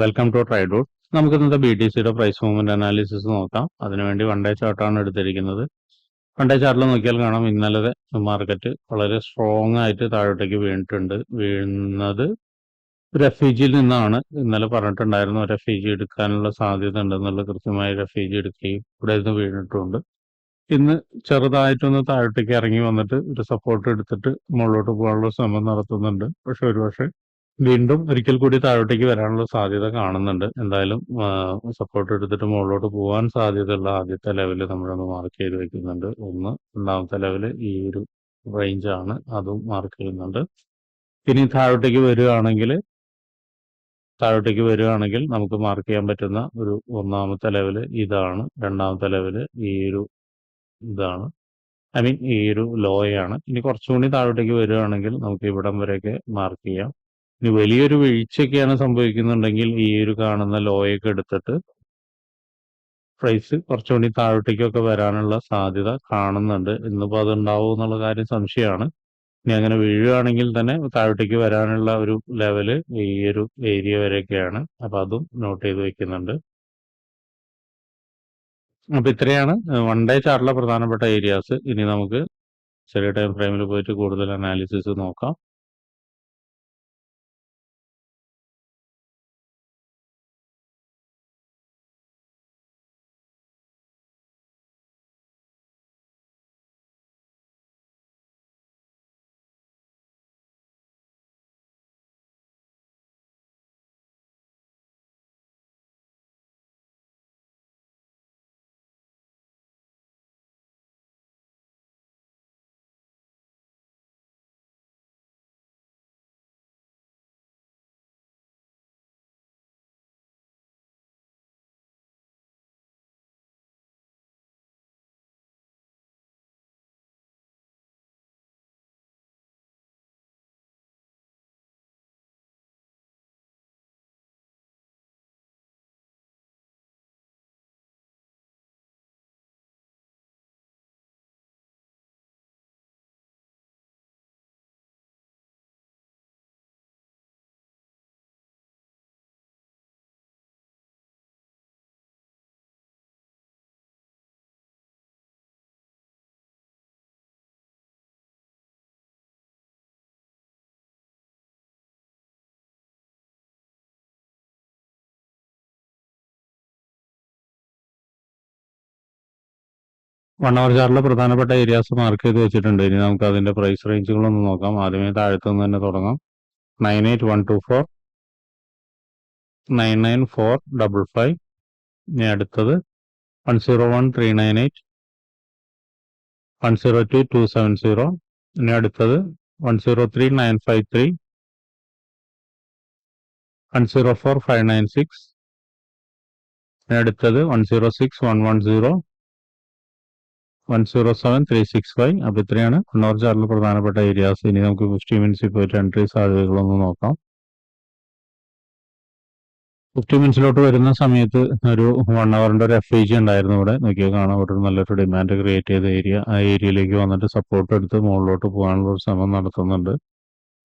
Welcome to ട്രൈഡോട്ട് നമുക്ക് ഇന്നത്തെ B T സിയുടെ പ്രൈസ് മൂവ്മെന്റ് അനാലിസിസ് നോക്കാം. അതിനുവേണ്ടി വൺ ഡേ ചാർട്ടാണ് എടുത്തിരിക്കുന്നത്. വൺ ഡേ ചാർട്ടിൽ നോക്കിയാൽ കാണാം ഇന്നലത്തെ മാർക്കറ്റ് വളരെ സ്ട്രോങ് ആയിട്ട് താഴോട്ടേക്ക് വീണിട്ടുണ്ട്. വീഴുന്നത് റെഫ്യൂജിയിൽ നിന്നാണ്. ഇന്നലെ പറഞ്ഞിട്ടുണ്ടായിരുന്നു റെഫ്യൂജി എടുക്കാനുള്ള സാധ്യത ഉണ്ടെന്നുള്ള കൃത്യമായി റെഫ്യൂജി എടുക്കുകയും ഇവിടെ നിന്ന് വീണിട്ടുണ്ട്. ഇന്ന് ചെറുതായിട്ടൊന്ന് താഴോട്ടേക്ക് ഇറങ്ങി വന്നിട്ട് ഒരു സപ്പോർട്ട് എടുത്തിട്ട് മുകളിലോട്ട് പോകാനുള്ള ശ്രമം നടത്തുന്നുണ്ട്. പക്ഷെ ഒരുപക്ഷെ വീണ്ടും ഒരിക്കൽ കൂടി താഴോട്ടേക്ക് വരാനുള്ള സാധ്യത കാണുന്നുണ്ട്. എന്തായാലും സപ്പോർട്ട് എടുത്തിട്ട് മുകളിലോട്ട് പോകാൻ സാധ്യതയുള്ള ആദ്യത്തെ ലെവൽ നമ്മളൊന്ന് മാർക്ക് ചെയ്ത് വെക്കുന്നുണ്ട്. ഒന്ന് രണ്ടാമത്തെ ലെവൽ ഈ ഒരു റേഞ്ച് ആണ്. അതും മാർക്ക് ചെയ്യുന്നുണ്ട്. ഇനി താഴോട്ടേക്ക് വരികയാണെങ്കിൽ താഴോട്ടേക്ക് വരികയാണെങ്കിൽ നമുക്ക് മാർക്ക് ചെയ്യാൻ പറ്റുന്ന ഒരു ഒന്നാമത്തെ ലെവൽ ഇതാണ്. രണ്ടാമത്തെ ലെവൽ ഈ ഒരു ഇതാണ്. ഐ മീൻ ഈ ഒരു ലോയാണ് ഇനി കുറച്ചുകൂടി താഴോട്ടേക്ക് വരികയാണെങ്കിൽ നമുക്ക് ഇവിടം വരെയൊക്കെ മാർക്ക് ചെയ്യാം. ഇനി വലിയൊരു വീഴ്ചയൊക്കെയാണ് സംഭവിക്കുന്നുണ്ടെങ്കിൽ ഈ ഒരു കാണുന്ന ലോയൊക്കെ എടുത്തിട്ട് പ്രൈസ് കുറച്ചുകൂടി താഴോട്ടേക്കൊക്കെ വരാനുള്ള സാധ്യത കാണുന്നുണ്ട്. ഇന്നിപ്പോൾ അത് ഉണ്ടാവും എന്നുള്ള കാര്യം സംശയമാണ്. ഇനി അങ്ങനെ വീഴുകയാണെങ്കിൽ തന്നെ താഴോട്ടേക്ക് വരാനുള്ള ഒരു ലെവൽ ഈ ഒരു ഏരിയ വരെയൊക്കെയാണ്. അപ്പൊ അതും നോട്ട് ചെയ്ത് വെക്കുന്നുണ്ട്. അപ്പൊ ഇത്രയാണ്. വൺ ഡേ ചാർട്ടിലെ പ്രധാനപ്പെട്ട ഏരിയാസ് ഇനി നമുക്ക് ചെറിയ ടൈം ഫ്രെയിമിൽ പോയിട്ട് കൂടുതൽ അനാലിസിസ് നോക്കാം. വൺ അവർ ചാർട്ടിലെ പ്രധാനപ്പെട്ട ഏരിയാസ് മാർക്ക് ചെയ്ത് വെച്ചിട്ടുണ്ട്. ഇനി നമുക്ക് അതിന്റെ പ്രൈസ് റേഞ്ചുകളൊന്ന് നോക്കാം. ആദ്യമേ താഴത്തു നിന്ന് തന്നെ തുടങ്ങാം. Nine eight one two four nine nine four double five ഇനി അടുത്തത് one zero one three nine eight one zero two two seven zero ഇനി അടുത്തത് one zero three nine five three one zero four five nine six ഇനി അടുത്തത് one zero six one one zero one zero seven three six five അപ്പോൾ ഇത്രയാണ്. കണ്ണൂർ ചാറിൽ പ്രധാനപ്പെട്ട areas ഇനി നമുക്ക് fifty മിനിറ്റ്സിൽ പോയിട്ട് എൻട്രി സാധ്യതകളൊന്ന് നോക്കാം. ഫിഫ്റ്റി മിനിറ്റ്സിലോട്ട് വരുന്ന സമയത്ത് ഒരു വൺ അവറിന്റെ ഒരു എഫ് ഐ ജി ഉണ്ടായിരുന്നു ഇവിടെ. നോക്കിയാൽ കാണാം ഇവിടെ നല്ലൊരു ഡിമാൻഡ് ക്രിയേറ്റ് ചെയ്ത ഏരിയ ആ ഏരിയയിലേക്ക് വന്നിട്ട് സപ്പോർട്ട് എടുത്ത് മുകളിലോട്ട് പോകാനുള്ള ഒരു ശ്രമം നടത്തുന്നുണ്ട്.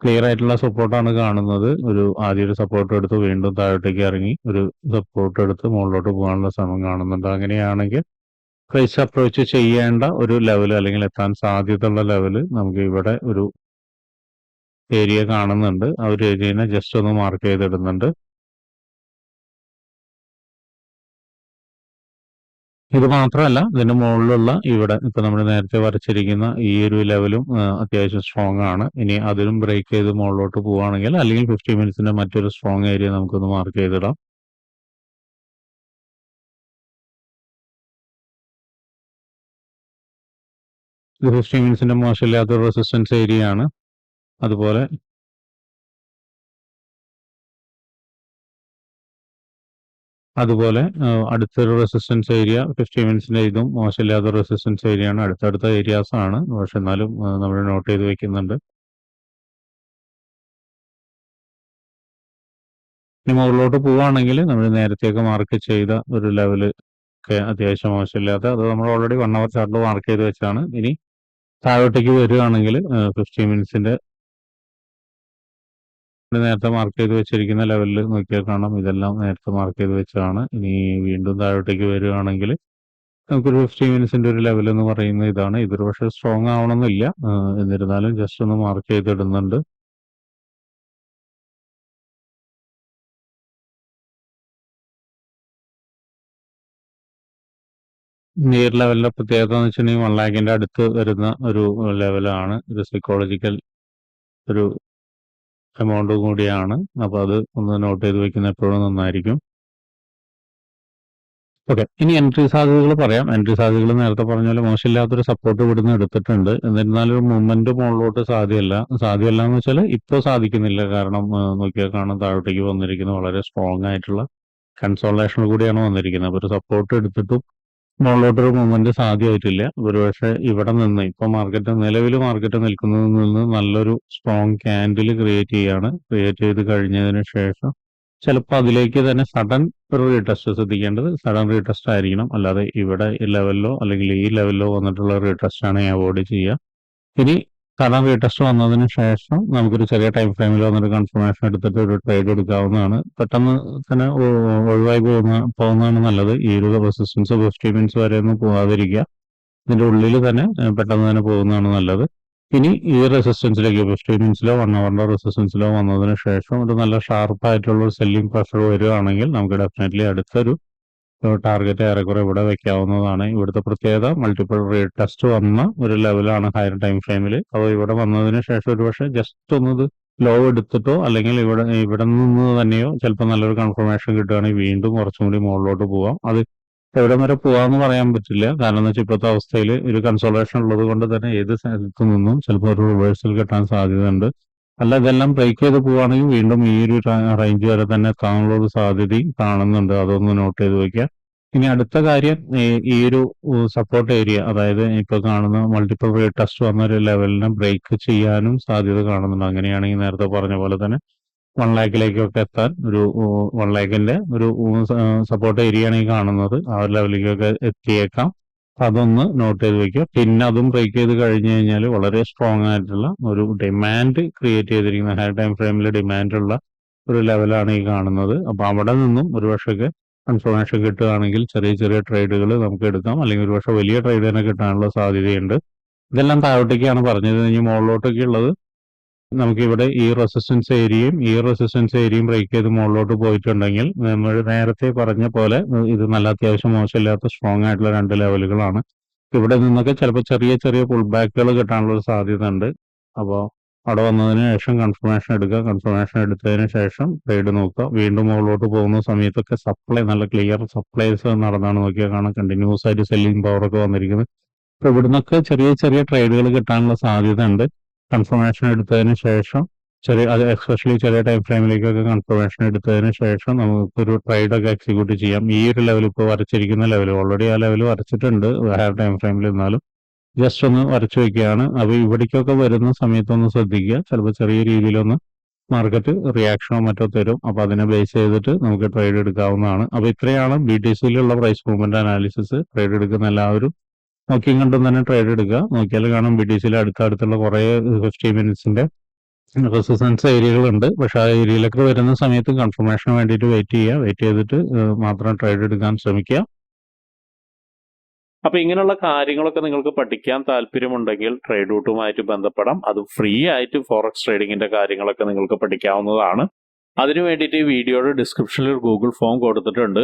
ക്ലിയർ ആയിട്ടുള്ള സപ്പോർട്ടാണ് കാണുന്നത്. ഒരു ആദ്യം ഒരു സപ്പോർട്ട് എടുത്ത് വീണ്ടും താഴോട്ടേക്ക് ഇറങ്ങി ഒരു സപ്പോർട്ട് എടുത്ത് മുകളിലോട്ട് പോകാനുള്ള ശ്രമം കാണുന്നുണ്ട്. അങ്ങനെയാണെങ്കിൽ പ്രൈസ് അപ്രോച്ച് ചെയ്യേണ്ട ഒരു ലെവൽ അല്ലെങ്കിൽ എത്താൻ സാധ്യതയുള്ള ലെവൽ നമുക്ക് ഇവിടെ ഒരു ഏരിയ കാണുന്നുണ്ട്. ആ ഒരു ഏരിയനെ ജസ്റ്റ് ഒന്ന് മാർക്ക് ചെയ്തിടുന്നുണ്ട്. ഇത് മാത്രമല്ല ഇതിന്റെ മുകളിലുള്ള ഇവിടെ ഇപ്പൊ നമ്മൾ നേരത്തെ വരച്ചിരിക്കുന്ന ഈ ഒരു ലെവലും അത്യാവശ്യം സ്ട്രോങ് ആണ്. ഇനി അതിലും ബ്രേക്ക് ചെയ്ത് മുകളിലോട്ട് പോവുകയാണെങ്കിൽ അല്ലെങ്കിൽ ഫിഫ്റ്റി മിനിറ്റ്സിന്റെ മറ്റൊരു സ്ട്രോങ് ഏരിയ നമുക്കൊന്ന് മാർക്ക് ചെയ്തിടാം. ഇത് ഫിഫ്റ്റി മിനിറ്റ്സിന്റെ മോശമില്ലാത്ത റെസിസ്റ്റൻസ് ഏരിയ ആണ്. അതുപോലെ അതുപോലെ അടുത്തൊരു റെസിസ്റ്റൻസ് ഏരിയ ഫിഫ്റ്റി മിനിറ്റ്സിന്റെ ഇതും മോശമില്ലാത്ത റെസിസ്റ്റൻസ് ഏരിയ ആണ്. അടുത്തടുത്ത ഏരിയാസ് ആണ്. പക്ഷെ എന്നാലും നമ്മൾ നോട്ട് ചെയ്ത് വെക്കുന്നുണ്ട്. ഇനി മുകളിലോട്ട് പോവുകയാണെങ്കിൽ നമ്മൾ നേരത്തെയൊക്കെ മാർക്ക് ചെയ്ത ഒരു ലെവൽ ഒക്കെ അത്യാവശ്യം മോശമില്ലാത്ത അത് നമ്മൾ ഓൾറെഡി വൺ അവർ ചാർട്ടിൽ മാർക്ക് ചെയ്ത് വെച്ചാണ് ഇനി താഴോട്ടേക്ക് വരികയാണെങ്കിൽ ഫിഫ്റ്റീൻ മിനിറ്റ്സിന്റെ നേരത്തെ മാർക്ക് ചെയ്ത് വെച്ചിരിക്കുന്ന ലെവലിൽ നോക്കിയാൽ കാണാം. ഇതെല്ലാം നേരത്തെ മാർക്ക് ചെയ്ത് വെച്ചതാണ്. ഇനി വീണ്ടും താഴോട്ടേക്ക് വരികയാണെങ്കിൽ നമുക്കൊരു ഫിഫ്റ്റീൻ മിനിറ്റ്സിന്റെ ഒരു ലെവൽ എന്ന് പറയുന്നത് ഇതാണ്. ഇതൊരു പക്ഷേ സ്ട്രോങ് ആവണമെന്നില്ല. എന്നിരുന്നാലും ജസ്റ്റ് ഒന്ന് മാർക്ക് ചെയ്തിടുന്നുണ്ട്. ഈ ലെവലിലെ പ്രത്യേകത എന്ന് വെച്ചിട്ടുണ്ടെങ്കിൽ വൺ ലാഖിന്റെ അടുത്ത് വരുന്ന ഒരു ലെവലാണ്. ഇത് സൈക്കോളജിക്കൽ ഒരു എമൗണ്ട് കൂടിയാണ്. അപ്പോൾ അത് ഒന്ന് നോട്ട് ചെയ്ത് വെക്കുന്ന എപ്പോഴും നന്നായിരിക്കും. ഓക്കെ ഇനി എൻട്രി സാധ്യതകൾ പറയാം. എൻട്രി സാധ്യതകൾ നേരത്തെ പറഞ്ഞ പോലെ മോശമില്ലാത്തൊരു സപ്പോർട്ട് ഇവിടുന്ന് എടുത്തിട്ടുണ്ട്. എന്നിരുന്നാലും ഒരു മൂവ്മെന്റ് മുകളിലോട്ട് സാധ്യമല്ല. സാധ്യമല്ല എന്ന് വെച്ചാൽ ഇപ്പോൾ സാധിക്കുന്നില്ല. കാരണം നോക്കിയാൽ കാണാൻ താഴോട്ടേക്ക് വന്നിരിക്കുന്ന വളരെ സ്ട്രോങ് ആയിട്ടുള്ള കൺസോൾട്ടേഷനിൽ കൂടിയാണ് വന്നിരിക്കുന്നത്. അപ്പോൾ ഒരു സപ്പോർട്ട് എടുത്തിട്ടും മുകളിലോട്ടൊരു മൂവ്മെന്റ് സാധ്യമായിട്ടില്ല. ഒരുപക്ഷെ ഇവിടെ നിന്ന് ഇപ്പൊ മാർക്കറ്റ് നിലവിൽ മാർക്കറ്റ് നിൽക്കുന്നതിൽ നിന്ന് നല്ലൊരു സ്ട്രോങ് ക്യാൻഡിൽ ക്രിയേറ്റ് ചെയ്യാണ്. ക്രിയേറ്റ് ചെയ്ത് കഴിഞ്ഞതിന് ശേഷം ചിലപ്പോൾ അതിലേക്ക് തന്നെ സഡൻ ഒരു റീടെസ്റ്റ് ശ്രദ്ധിക്കേണ്ടത് സഡൻ റീടെസ്റ്റ് ആയിരിക്കണം. അല്ലാതെ ഇവിടെ ഈ ലെവലിലോ അല്ലെങ്കിൽ ഈ ലെവലിലോ വന്നിട്ടുള്ള റീടെസ്റ്റ് ആണ് അവോയ്ഡ് ചെയ്യുക. ഇനി സഡൻ റീടെസ്റ്റ് വന്നതിന് ശേഷം നമുക്കൊരു ചെറിയ ടൈം ഫ്രെയിമിൽ വന്നൊരു കൺഫർമേഷൻ എടുത്തിട്ട് ഒരു ട്രേഡ് എടുക്കാവുന്നതാണ്. പെട്ടെന്ന് തന്നെ ഒഴിവായി പോകുന്ന പോകുന്നതാണ് നല്ലത്. ഈ ഒരു റെസിസ്റ്റൻസ് ഫിഫ്റ്റി മിനിറ്റ്സ് വരെ ഒന്നും പോകാതിരിക്കുക ഇതിന്റെ ഉള്ളിൽ തന്നെ പെട്ടെന്ന് തന്നെ പോകുന്നതാണ് നല്ലത്. ഇനി ഈ റെസിസ്റ്റൻസിലേക്ക് ഫിഫ്റ്റി മിനിറ്റ്സിലോ വൺ അവറിന്റെ റെസിസ്റ്റൻസിലോ വന്നതിന് ശേഷം ഒരു നല്ല ഷാർപ്പായിട്ടുള്ള ഒരു സെല്ലിംഗ് പ്രഷർ വരികയാണെങ്കിൽ നമുക്ക് ഡെഫിനറ്റ്ലി അടുത്തൊരു ടാർഗറ്റ് ഏറെക്കുറെ ഇവിടെ വെക്കാവുന്നതാണ്. ഇവിടുത്തെ പ്രത്യേകത മൾട്ടിപ്പിൾ റീഡ് ടെസ്റ്റ് വന്ന ഒരു ലെവലാണ് ഹയർ ടൈം ഫ്രെയിമിൽ അപ്പോൾ ഇവിടെ വന്നതിന് ശേഷം ഒരു പക്ഷേ ജസ്റ്റ് ഒന്ന് ലോ എടുത്തിട്ടോ അല്ലെങ്കിൽ ഇവിടെ ഇവിടെ നിന്ന് തന്നെയോ ചിലപ്പോൾ നല്ലൊരു കൺഫർമേഷൻ കിട്ടുകയാണെങ്കിൽ വീണ്ടും കുറച്ചും കൂടി മുകളിലോട്ട് പോവാം. അത് എവിടെ വരെ പോകാമെന്ന് പറയാൻ പറ്റില്ല. കാരണം എന്ന് വെച്ചാൽ ഇപ്പോഴത്തെ അവസ്ഥയിൽ ഒരു കൺസോളേഷൻ ഉള്ളത് കൊണ്ട് തന്നെ ഏത് സ്ഥലത്ത് നിന്നും ചിലപ്പോൾ ഒരു റിവേഴ്സൽ കിട്ടാൻ സാധ്യതയുണ്ട്. അല്ല ഇതെല്ലാം ബ്രേക്ക് ചെയ്ത് പോവുകയാണെങ്കിൽ വീണ്ടും ഈ ഒരു റേഞ്ച് വരെ തന്നെ എത്താനുള്ള ഒരു സാധ്യത കാണുന്നുണ്ട്. അതൊന്ന് നോട്ട് ചെയ്ത് വെക്കുക. ഇനി അടുത്ത കാര്യം ഈ- ഒരു സപ്പോർട്ട് ഏരിയ അതായത് ഇപ്പൊ കാണുന്ന മൾട്ടിപ്പിൾ റേറ്റ് ടെസ്റ്റ് വന്ന ഒരു ലെവലിനെ ബ്രേക്ക് ചെയ്യാനും സാധ്യത കാണുന്നുണ്ട്. അങ്ങനെയാണെങ്കിൽ നേരത്തെ പറഞ്ഞ പോലെ തന്നെ വൺ ലാക്കിലേക്കൊക്കെ എത്താൻ ഒരു വൺ ലാക്കിന്റെ ഒരു സപ്പോർട്ട് ഏരിയയാണ് ഈ കാണുന്നത് ആ ലെവലിലേക്കൊക്കെ എത്തിയേക്കാം. അതൊന്ന് നോട്ട് ചെയ്ത് വെക്കുക. പിന്നെ അതും ബ്രേക്ക് ചെയ്ത് കഴിഞ്ഞു കഴിഞ്ഞാൽ വളരെ സ്ട്രോങ് ആയിട്ടുള്ള ഒരു ഡിമാൻഡ് ക്രിയേറ്റ് ചെയ്തിരിക്കുന്ന ഹയർ ടൈം ഫ്രെയിമിൽ ഡിമാൻഡുള്ള ഒരു ലെവലാണ് ഈ കാണുന്നത്. അപ്പൊ അവിടെ നിന്നും ഒരു പക്ഷേ കൺഫർമേഷൻ കിട്ടുകയാണെങ്കിൽ ചെറിയ ചെറിയ ട്രേഡുകൾ നമുക്ക് എടുക്കാം. അല്ലെങ്കിൽ ഒരുപക്ഷെ വലിയ ട്രേഡ് തന്നെ കിട്ടാനുള്ള സാധ്യതയുണ്ട്. ഇതെല്ലാം താഴോട്ടേക്കാണ് പറഞ്ഞത്. ഇനി മുകളിലോട്ടൊക്കെ ഉള്ളത് നമുക്ക് ഇവിടെ ഈ റെസിസ്റ്റൻസ് ഏരിയയും ഈ റെസിസ്റ്റൻസ് ഏരിയയും ബ്രേക്ക് ചെയ്ത് മുകളിലോട്ട് പോയിട്ടുണ്ടെങ്കിൽ നമ്മൾ നേരത്തെ പറഞ്ഞ പോലെ ഇത് നല്ല അത്യാവശ്യം മോശമില്ലാത്ത സ്ട്രോങ് ആയിട്ടുള്ള രണ്ട് ലെവലുകളാണ് ഇവിടെ നിന്നൊക്കെ ചിലപ്പോൾ ചെറിയ ചെറിയ പുൾ ബാക്കുകൾ കിട്ടാനുള്ള ഒരു സാധ്യത ഉണ്ട് അപ്പോൾ അവിടെ വന്നതിന് ശേഷം കൺഫർമേഷൻ എടുക്കുക. കൺഫർമേഷൻ എടുത്തതിന് ശേഷം ട്രേഡ് നോക്കുക. വീണ്ടും മുകളിലോട്ട് പോകുന്ന സമയത്തൊക്കെ സപ്ലൈ നല്ല ക്ലിയർ സപ്ലൈസ് നടന്നാണ് നോക്കിയാൽ കാണാം. കണ്ടിന്യൂസ് ആയിട്ട് സെല്ലിംഗ് പവർ ഒക്കെ വന്നിരിക്കുന്നത്. അപ്പോൾ ഇവിടുന്നൊക്കെ ചെറിയ ചെറിയ ട്രേഡുകൾ കിട്ടാനുള്ള സാധ്യത ഉണ്ട് കൺഫർമേഷൻ എടുത്തതിന് ശേഷം ചെറിയ അത് എക്സ്പെഷ്യലി ചെറിയ ടൈം ഫ്രെയിമിലേക്കൊക്കെ കൺഫർമേഷൻ എടുത്തതിന് ശേഷം നമുക്കൊരു ട്രേഡ് ഒക്കെ എക്സിക്യൂട്ട് ചെയ്യാം. ഈ ഒരു ലെവൽ ഇപ്പോൾ വരച്ചിരിക്കുന്ന ലെവൽ ഓൾറെഡി ആ ലെവൽ വരച്ചിട്ടുണ്ട്. വേറെ ടൈം ഫ്രെയിമിൽ ഇരുന്നാലും ജസ്റ്റ് ഒന്ന് വരച്ചു വയ്ക്കുകയാണ് അപ്പോൾ ഇവിടേക്കൊക്കെ വരുന്ന സമയത്തൊന്ന് ശ്രദ്ധിക്കുക. ചിലപ്പോൾ ചെറിയ രീതിയിലൊന്ന് മാർക്കറ്റ് റിയാക്ഷനോ മറ്റോ തരും. അപ്പോൾ അതിനെ ബേസ് ചെയ്തിട്ട് നമുക്ക് ട്രേഡ് എടുക്കാവുന്നതാണ്. അപ്പോൾ ഇത്രയാണ് ബി ടി സിയിലുള്ള പ്രൈസ് മൂവ്മെന്റ് അനാലിസിസ് ട്രേഡ് എടുക്കുന്ന എല്ലാവരും നോക്കിയും കണ്ടും തന്നെ ട്രേഡ് എടുക്കുക. നോക്കിയാൽ കാണാം ബി ടി സിയിൽ അടുത്തടുത്തുള്ള കുറേ ഫിഫ്റ്റി മിനിറ്റ്സിന്റെ റെസിസ്റ്റൻസ് ഏരിയകളുണ്ട് പക്ഷെ ആ ഏരിയയിലൊക്കെ വരുന്ന സമയത്ത് കൺഫർമേഷന് വേണ്ടിയിട്ട് വെയിറ്റ് ചെയ്യുക. വെയിറ്റ് ചെയ്തിട്ട് മാത്രം ട്രേഡ് എടുക്കാൻ ശ്രമിക്കുക. അപ്പൊ ഇങ്ങനെയുള്ള കാര്യങ്ങളൊക്കെ നിങ്ങൾക്ക് പഠിക്കാൻ താല്പര്യമുണ്ടെങ്കിൽ ട്രേഡ് റൂട്ടുമായിട്ട് ബന്ധപ്പെടാം. അത് ഫ്രീ ആയിട്ട് ഫോറക്സ് ട്രേഡിങ്ങിന്റെ കാര്യങ്ങളൊക്കെ നിങ്ങൾക്ക് പഠിക്കാവുന്നതാണ്. അതിനു വേണ്ടിയിട്ട് ഈ വീഡിയോയുടെ ഡിസ്ക്രിപ്ഷനിൽ ഒരു ഗൂഗിൾ ഫോം കൊടുത്തിട്ടുണ്ട്.